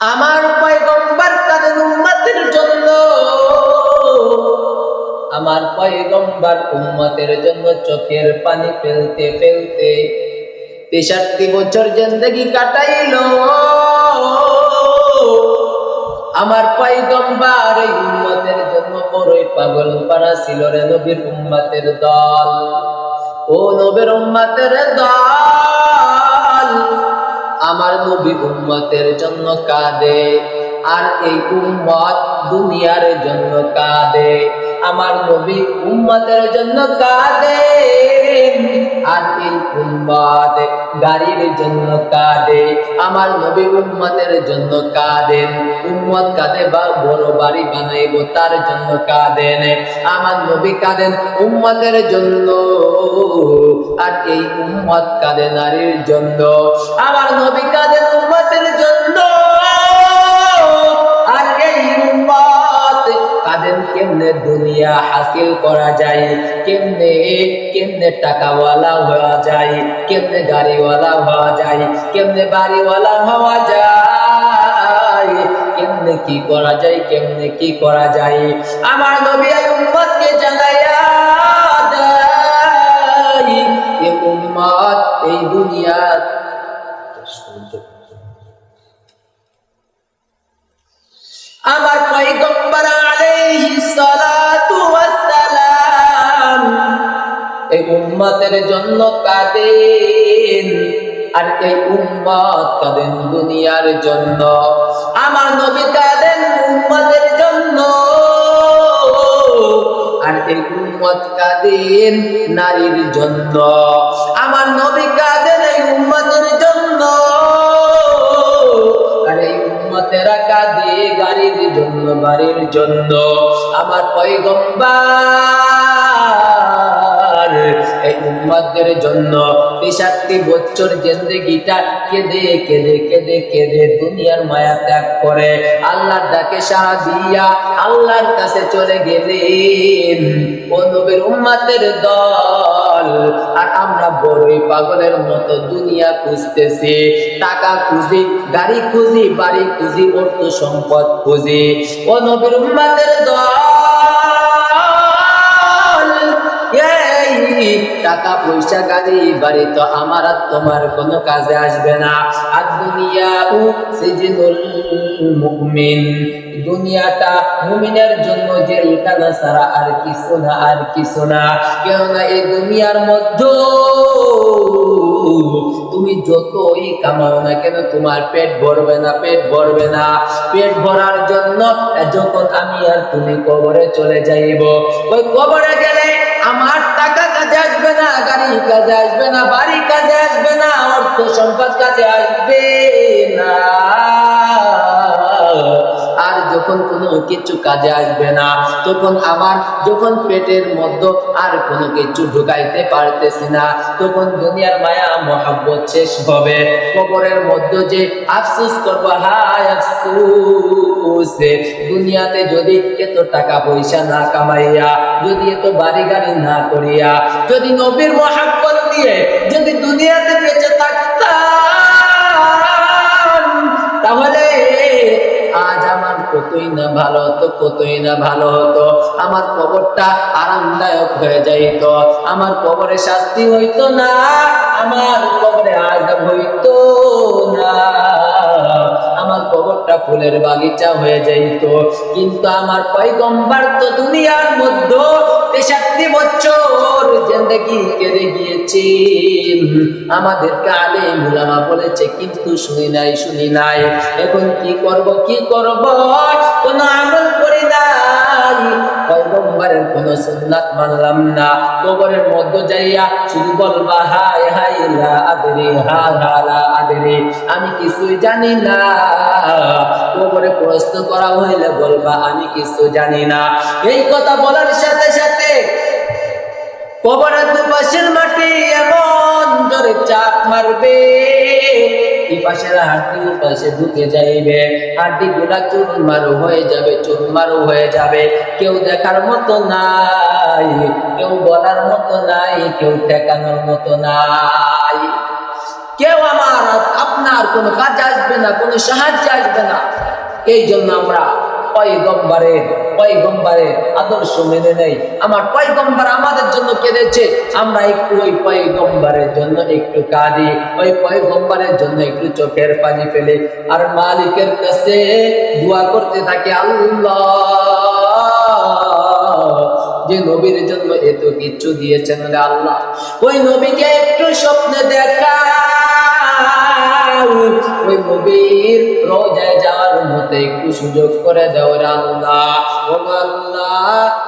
আমার পয়গম্বর কাদের উম্মতের জন্য। আমার পয়গম্বর উম্মতের জন্য চোখের পানি ফেলতে ফেলতে তেষট্টি বছর জিন্দগি কাটাইল। আমার পয়গম্বর এই উম্মতের জন্য বড়ই পাগল পারা ছিল রে নবীর উম্মতের দল। ও নবীর উম্মতের দল। আমার নবী উম্মতের জন্য কাঁদে, আর এই উম্মত দুনিয়ার জন্য কাঁদে। আমার নবী উম্মতের জন্য কাঁদে। আর এই উম্মত গাড়ির জন্য কাঁদে, আমার নবী উম্মতের জন্য কাঁদেন উম্মত কাঁদে বা বড় বাড়ি বানাইব তার জন্য কাঁদেন, আমার নবী কাঁদেন উম্মতের জন্য, আর এই উম্মত কাঁদে নারীর জন্য, আমার নবী কাঁদেন উম্মতের জন্য। কেমনে দুনিয়া হাসিল করা যায়। কেমনে কেমনে টাকাওয়ালা হওয়া যায়, কেমনে গাড়িওয়ালা হওয়া যায়, কেমনে বাড়িওয়ালা হওয়া যায়, কেমনে কি করা যায়, কেমনে কি করা যায়। আমার নবী উম্মতকে জানাইয়া এ উম্মত এই দুনিয়া আমার পয়গম্বর উম্মতের জন্য কাঁদেন। আর এই উম্মত কাঁদেন দুনিয়ার জন্য। আমার নবী কাঁদেন উম্মতের জন্য। আর এই উম্মত কাঁদেন নারীর জন্য। আমার নবী কাঁদেন এই উম্মতের জন্য। আর এই উম্মতেরা কাঁদে গাড়ির জন্য, বাড়ির জন্য। আমার পয়গম্বর উম্মতদের জন্য। তেষট্টি বছর জিন্দগিটা কেঁদে কেঁদে কেঁদে কেঁদে দুনিয়ার মায়া ত্যাগ করে। আল্লাহর ডাকে সাড়া দিয়া আল্লাহর কাছে চলে গেলেন। ও নবীর উম্মতের দল, আর আমরা বড়ই পাগলের মতো দুনিয়া খুঁজতেছি। টাকা খুঁজি, গাড়ি খুঁজি, বাড়ি খুঁজি, অর্থ সম্পদ খুঁজি। ও নবীর উম্মতের দল টাকা পয়সা গাড়ি, বাড়ি তো আমার আর তোমার কোনো কাজে আসবে না। আর দুনিয়া সিজনুল মুমিন, দুনিয়াটা মুমিনের জন্য আর কিছু না, আর কিছু না। এই দুনিয়ার মধ্যে তুমি যতই কামাও না কেন, তোমার পেট ভরবে না, পেট ভরবে না। পেট ভরার জন্য যখন আমি আর তুমি কবরে চলে যাইব, ওই কবরে গেলে আমার টাকা আসবে না গাড়ি কাজে আসবে না বাড়ি কাজে আসবে না, অর্থ সম্পদ কাজে আসবে না। আর যখন কোনো কিছু কাজে আসবে না, তখন আমার যখন পেটের মধ্যে আর কোনো কিছু ঢুকাইতে পারতেছি না, তখন দুনিয়ার মায়া, মহাব্বত শেষ হবে। কবরের মধ্যে যে আফসোস করব, হায় আফসোস। দুনিয়াতে যদি এত টাকা পয়সা না কামাইয়া, যদি এত বাড়ি গাড়ি না করিয়া, যদি নবীর মহাব্বত দিয়ে যদি দুনিয়াতে বেঁচে থাকতাম, তাহলে আজ আমার কতই না ভালো হতো, কতই না ভালো হতো। আমার কবরটা আরামদায়ক হয়ে যাইত, আমার কবরে শাস্তি হইতো না, আমার কবরে আজাব হইতো কবরটা ফুলের বাগিচা হয়ে যাইত। কিন্তু আমার পয়গম্বর তো দুনিয়ার মধ্যে তেষট্টি বছর জিন্দগি কেড়ে গিয়েছে আমাদের কালে মুলামা বলেছে, কিন্তু শুনি নাই শুনি নাই। এখন কি করব কি করব? কোনো আমল করি নাই। পয়গম্বরের কোন সুন্নাত মানলাম না। কবরের মধ্যে যাইয়া শুধু বলবা হা আমি কিছুই জানি না। কবরে প্রশ্ন করা হইলে বলবা, আমি কিছু জানি না। এই কথা বলার সাথে সাথে কবরের দুপাশের মাটি এমন জোরে চাপ মারবে। পাশে ঢুকে যাইবে। হয়ে যাবে হয়ে যাবে। কেউ দেখার মতো নাই, কেউ বলার মতো নাই, কেউ ঠেকানোর মতো নাই। কেউ আমার আপনার কোনো কাজ আসবে না, কোনো সাহায্য আসবে না। এই জন্য আমরা আদর্শ মেনে নেই। আমার পয়গম্বর আমাদের জন্য কেঁদেছে। আমরা একটু ওই পয়গম্বরের জন্য একটু কাঁদি, ওই পয়গম্বরের জন্য একটু চোখের পানি ফেলে। আর মালিকের কাছে দোয়া করতে থাকে, আল্লাহ, যে নবীর জন্য এত কিছু দিয়েছেন আল্লাহ। ওই নবীকে একটু স্বপ্নে দেখা সুযোগ করে দেওয়ার আল্লাহ। ও আল্লাহ।